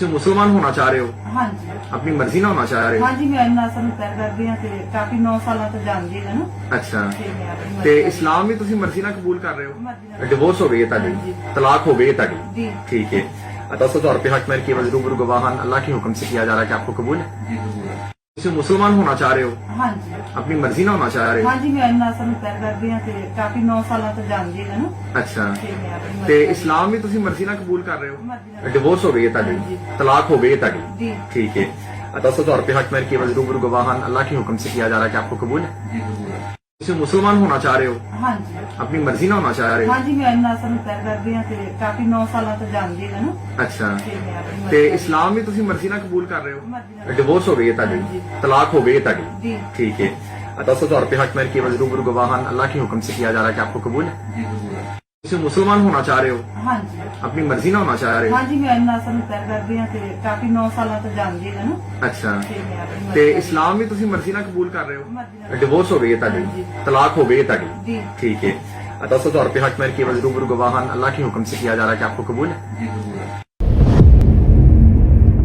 ਤੁਸੀਂ ਮੁਸਲਮਾਨ ਹੋਣਾ ਚਾਹ ਰਹੇ ਹੋ ਹਾਂਜੀ ਆਪਣੀ ਮਰਜ਼ੀ ਨਾਲ ਹੋਣਾ ਚਾਹ ਰਹੇ ਹੋ ਹਾਂਜੀ ਮੈਂ ਨਾਸਨ ਤੈਅ ਕਰਦੀ ਹਾਂ ਤੇ ਕਾਫੀ 9 ਸਾਲਾਂ ਤੋਂ ਜਾਣਦੀ ਹਾਂ ਨਾ ਅੱਛਾ ਤੇ ਮੈਂ ਆਪਣੀ ਮਰਜ਼ੀ ਤੇ ਨਾਲ- ਇਸਲਾਮ ਵੀ ਤੁਸੀਂ ਮਰਜ਼ੀ ਨਾਲ ਕਬੂਲ ਕਰ ਰਹੇ ਹੋ ਮਰਜ਼ੀ ਨਾਲ- ਡਿਵੋਰਸ ਹੋ ਗਈ ਹੈ ਤੁਹਾਡੀ ਹਾਂਜੀ। तलाक हो गई है ਤੁਹਾਡੀ जी ठीक है दस तौर पे हक मेरे केवल रूबरू गवाहान अल्लाह के हुक्म से किया जा रहा है कि आपको कबूल है ਤੁਸੀਂ ਮੁਸਲਮਾਨ ਹੋਣਾ ਚਾਹ ਰਹੇ ਹੋ ਹਾਂਜੀ ਆਪਣੀ ਮਰਜ਼ੀ ਨਾਲ ਹੋਣਾ ਚਾਹ ਰਹੇ ਹੋ ਹਾਂਜੀ ਮੈਂ ਨਾਸਨ ਤੈਅ ਕਰਦੀ ਹਾਂ ਤੇ ਕਾਫੀ 9 ਸਾਲਾਂ ਤੋਂ ਜਾਣਦੀ ਹਾਂ ਨਾ ਅੱਛਾ ਤੇ ਮੈਂ ਆਪਣੀ ਮਰਜ਼ੀ ਤੇ ਨਾਲ- ਇਸਲਾਮ ਵੀ ਤੁਸੀਂ ਮਰਜ਼ੀ ਨਾਲ ਕਬੂਲ ਕਰ ਰਹੇ ਹੋ ਮਰਜ਼ੀ ਨਾਲ- ਡਿਵੋਰਸ ਹੋ ਗਈ ਹੈ ਤੁਹਾਡੀ ਹਾਂਜੀ। तलाक हो गई है ਤੁਹਾਡੀ जी ठीक है दस तौर पे हक मेरे केवल रूबरू गवाहान अल्लाह के हुक्म से किया जा रहा है कि आपको कबूल है ਤੁਸੀਂ ਮੁਸਲਮਾਨ ਹੋਣਾ ਚਾਹ ਰਹੇ ਹੋ ਹਾਂਜੀ ਆਪਣੀ ਮਰਜ਼ੀ ਨਾਲ ਹੋਣਾ ਚਾਹ ਰਹੇ ਹੋ ਹਾਂਜੀ ਮੈਂ ਨਾਸਨ ਤੈਅ ਕਰਦੀ ਹਾਂ ਤੇ ਕਾਫੀ 9 ਸਾਲਾਂ ਤੋਂ ਜਾਣਦੀ ਹਾਂ ਨਾ ਅੱਛਾ ਤੇ ਮੈਂ ਆਪਣੀ ਤੇ ਮਰਜ਼ੀ ਨਾਲ- ਇਸਲਾਮ ਵੀ ਤੁਸੀਂ ਮਰਜ਼ੀ ਨਾਲ ਕਬੂਲ ਕਰ ਰਹੇ ਹੋ ਮਰਜ਼ੀ ਨਾਲ- ਡਿਵੋਰਸ ਹੋ ਗਈ ਹੈ ਤੁਹਾਡੀ ਹਾਂਜੀ। तलाक हो गई है ਤੁਹਾਡੀ जी ठीक है दस तौर पे हक मेरे केवल रूबरू गवाहान अल्लाह के हुक्म से किया जा रहा है कि आपको कबूल है ਤੁਸੀਂ ਮੁਸਲਮਾਨ ਹੋਣਾ ਚਾਹ ਰਹੇ ਹੋ ਹਾਂਜੀ ਆਪਣੀ ਮਰਜ਼ੀ ਨਾਲ ਹੋਣਾ ਚਾਹ ਰਹੇ ਹੋ ਹਾਂਜੀ ਮੈਂ ਨਾਸਨ ਤੈਅ ਕਰਦੀ ਹਾਂ ਤੇ ਕਾਫੀ 9 ਸਾਲਾਂ ਤੋਂ ਜਾਣਦੀ ਹਾਂ ਨਾ ਅੱਛਾ ਤੇ ਮੈਂ ਆਪਣੀ ਮਰਜ਼ੀ ਤੇ ਨਾਲ- ਇਸਲਾਮ ਵੀ ਤੁਸੀਂ ਮਰਜ਼ੀ ਨਾਲ ਕਬੂਲ ਕਰ ਰਹੇ ਹੋ ਮਰਜ਼ੀ ਨਾਲ- ਡਿਵੋਰਸ ਹੋ ਗਈ ਹੈ ਤੁਹਾਡੀ ਹਾਂਜੀ। तलाक हो गई है ਤੁਹਾਡੀ जी ठीक है दस तौर पे हक मेरे केवल रूबरू गवाहान अल्लाह के हुक्म से किया जा रहा है कि आपको कबूल है